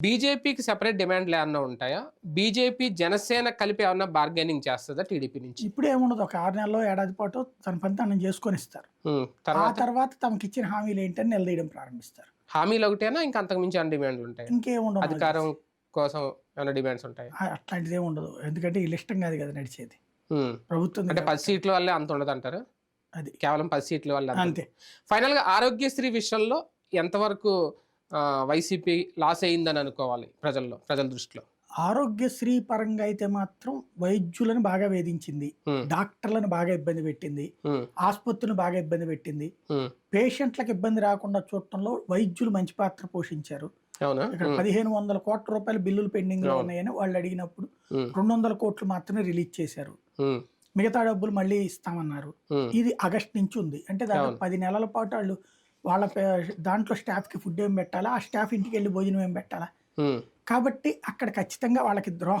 బీజేపీకి సెపరేట్ డిమాండ్లు ఏమన్నా ఉంటాయా? బీజేపీ జనసేన కలిపి ఏమన్నా బార్గెనింగ్ చేస్తుందా టీడీపీ నుంచి? ఇప్పుడు ఏముండదు ఒక ఆరు నెలలో ఏడాది పాటు తన పని తను చేసుకొని ఇస్తారు ఆ తర్వాత? తమకి ఇచ్చిన హామీలు ఏంటని నిలదీయడం ప్రారంభిస్తారు. హామీలు ఒకటేనా? ఇంకా అంతకు మించి అన్ని డిమాండ్లు ఉంటాయి? ఇంకేముండదు అధికారం కోసం ఏమైనా డిమాండ్స్ ఉంటాయి? అట్లాంటిది ఏమి ఉండదు. ఎందుకంటే ఇష్టం కాదు కదా నడిచేది. ప్రభుత్వం అంటే పది సీట్ల వల్లే అంత ఉండదు అంటారు? అది. కేవలం పది సీట్ల వల్ల అంత అంతే. ఫైనల్గా ఆరోగ్యశ్రీ విషయంలో ఎంతవరకు వైసీపీ లాస్ అయిందని అనుకోవాలి ప్రజల్లో ప్రజల దృష్టిలో. ఆరోగ్యశ్రీ పరంగా అయితే మాత్రం వైద్యులను బాగా వేధించింది డాక్టర్లను బాగా ఇబ్బంది పెట్టింది ఆసుపత్రులను బాగా ఇబ్బంది పెట్టింది. పేషెంట్లకు ఇబ్బంది రాకుండా చూడటంలో వైద్యులు మంచి పాత్ర పోషించారు. ఇక్కడ పదిహేను వందల కోట్ల రూపాయల బిల్లులు పెండింగ్లో. ఉన్నాయని వాళ్ళు అడిగినప్పుడు రెండు వందల కోట్లు మాత్రమే రిలీజ్ చేశారు. మిగతా డబ్బులు మళ్ళీ ఇస్తామన్నారు. ఇది ఆగస్ట్ నుంచి ఉంది. అంటే అవును. పది నెలల పాటు వాళ్ళు వాళ్ళ దాంట్లో స్టాఫ్కి ఫుడ్ ఏం పెట్టాలా ఆ స్టాఫ్ ఇంటికి వెళ్ళి భోజనం ఏం పెట్టాలా. కాబట్టి అక్కడ ఖచ్చితంగా వాళ్ళకి ద్రోహం